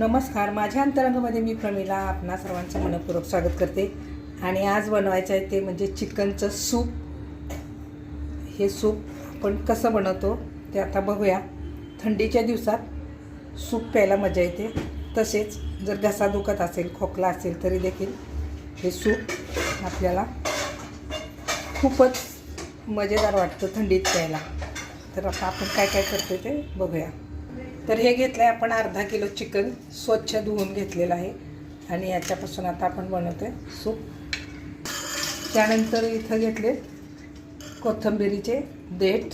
नमस्कार. माझ्या अंतरंगामध्ये मी प्रमिला आपणा सर्वांचं मनपूर्वक स्वागत करते. आणि आज बनवायचं आहे ते म्हणजे चिकनचं सूप. हे सूप आपण कसं बनवतो ते आता बघूया. थंडीच्या दिवसात सूप प्यायला मजा येते. तसेच जर घसा दुखत असेल खोकला असेल तरी देखील हे सूप आपल्याला खूपच मजेदार वाटतं थंडीत प्यायला. तर आता आपण काय काय करतो ते बघूया. तर हे घेतलं आहे आपण अर्धा किलो चिकन स्वच्छ धुवून घेतलेलं आहे. आणि याच्यापासून आता आपण बनवतो आहे सूप. त्यानंतर इथं घेतले कोथंबिरीचे देठ.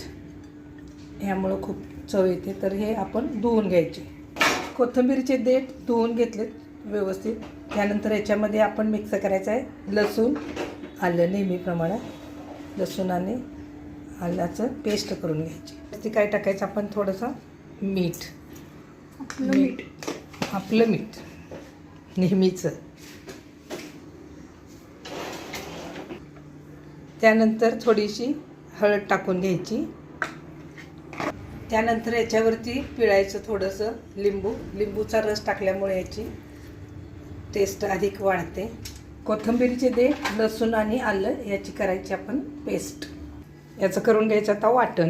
ह्यामुळं खूप चव येते. तर हे आपण धुवून घ्यायचे. कोथंबिरीचे देठ धुवून घेतलेत व्यवस्थित. त्यानंतर याच्यामध्ये आपण मिक्स करायचं आहे लसूण आलं नेहमीप्रमाणे. लसूण आणि आल्याचं पेस्ट करून घ्यायची. ती काय टाकायचं आपण? थोडंसं मीठ. मीठ. आपलं मीठ. नेहमीचं. त्यानंतर थोडीशी हळद टाकून घ्यायची. त्यानंतर याच्यावरती पिळायचं थोडंसं लिंबू. लिंबूचा रस टाकल्यामुळे याची टेस्ट अधिक वाढते. कोथिंबिरीचे दे लसूण आणि आलं याची करायची आपण पेस्ट याचं करून घ्यायचं आता वाटण.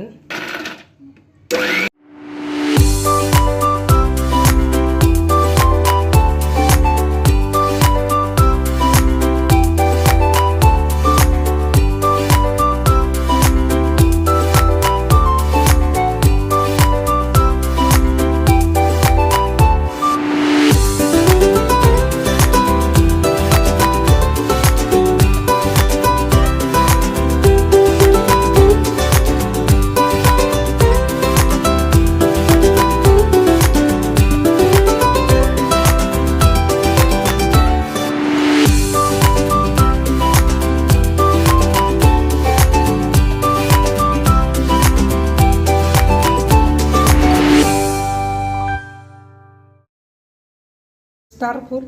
स्टारफूल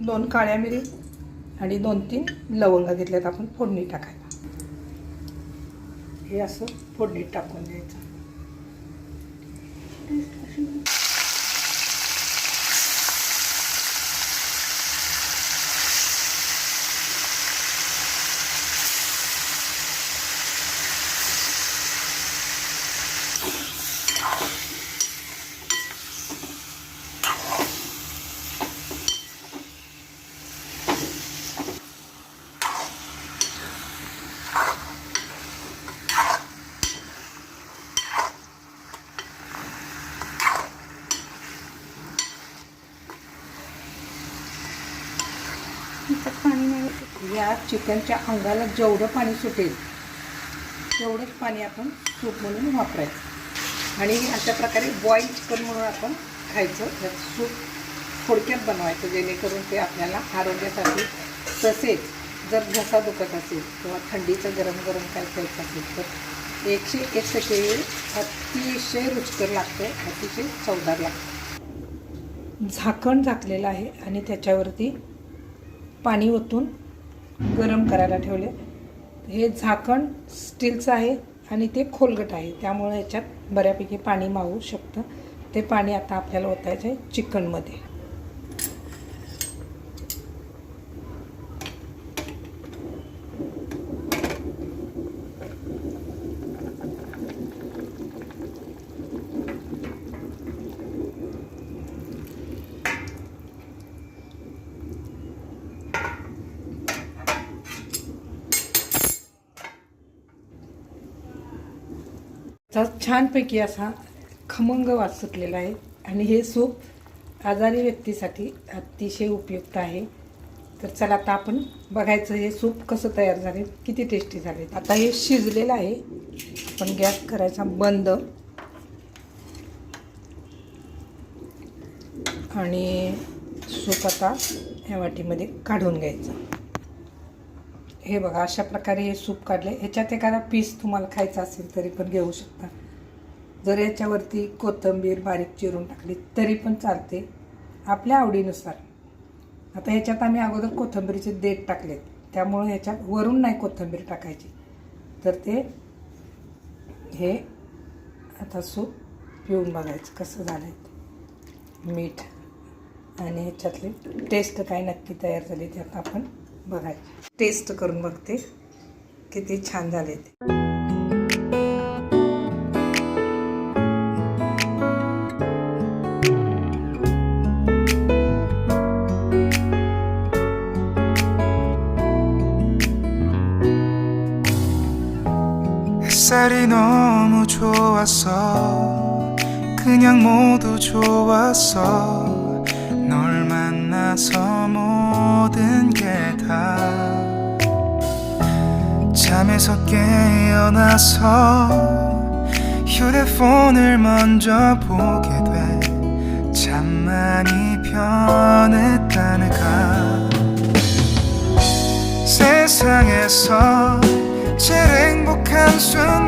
दोन काळ्या मिरी आणि दोन तीन लवंगा घेतल्यात आपण फोडणी टाकायला. हे असं फोडणीत टाकून द्यायचं. पाणी नाही. या चिकनच्या अंगाला जेवढं पाणी सुटेल तेवढंच पाणी आपण सूप म्हणून वापरायचं. आणि अशा प्रकारे बॉईल चिकन म्हणून आपण खायचं. त्याचं सूप थोडक्यात बनवायचं जेणेकरून ते आपल्याला आरोग्यासाठी तसेच जर घसा दुखत असेल किंवा थंडीचं गरम गरम काय खायचं असेल तर एकशे एक टक्के अतिशय रुचकर लागतं अतिशय चवदार लागतं झाकण झाकलेलं आहे आणि त्याच्यावरती पाणी ओतून गरम करायला ठेवले. हे झाकण स्टीलचं आहे आणि ते खोलगट आहे. त्यामुळे याच्यात बऱ्यापैकी पाणी मावू शकतं. ते पाणी आता आपल्याला ओतायचं आहे चिकनमध्ये. छानपैकी असा खमंग वास सुटलेला आहे. आणि हे सूप आजारी व्यक्तीसाठी अतिशय उपयुक्त आहे. तर चला आता आपण बघायचं हे सूप कसं तयार झाले किती टेस्टी झाले. आता हे शिजलेलं आहे पण गॅस करायचा बंद. आणि सूप आता ह्या वाटीमध्ये काढून घ्यायचं. हे बघा अशा प्रकारे हे सूप काढले. ह्याच्यात एखादा पीस तुम्हाला खायचा असेल तरी पण घेऊ शकता. जर याच्यावरती कोथिंबीर बारीक चिरून टाकली तरी पण चालते आपल्या आवडीनुसार. आता ह्याच्यात आम्ही अगोदर कोथिंबीरीचे देठ टाकलेत. त्यामुळे ह्याच्यात वरून नाही कोथिंबीर टाकायची. तर ते हे आता सूप पिऊन बघायचं कसं झालं मीठ. आणि ह्याच्यातली टेस्ट काय नक्की तयार झाली ते आता आपण बघायची टेस्ट करून बघते किती छान झाले ते 햇살이 너무 좋았어 그냥 모두 좋았어 널 만 나서 모든 게 다 잠에서 깨어나서 휴대폰을 먼저 보게 돼. 참 많이 변했다는가. 세상에서 제일 행복한 순간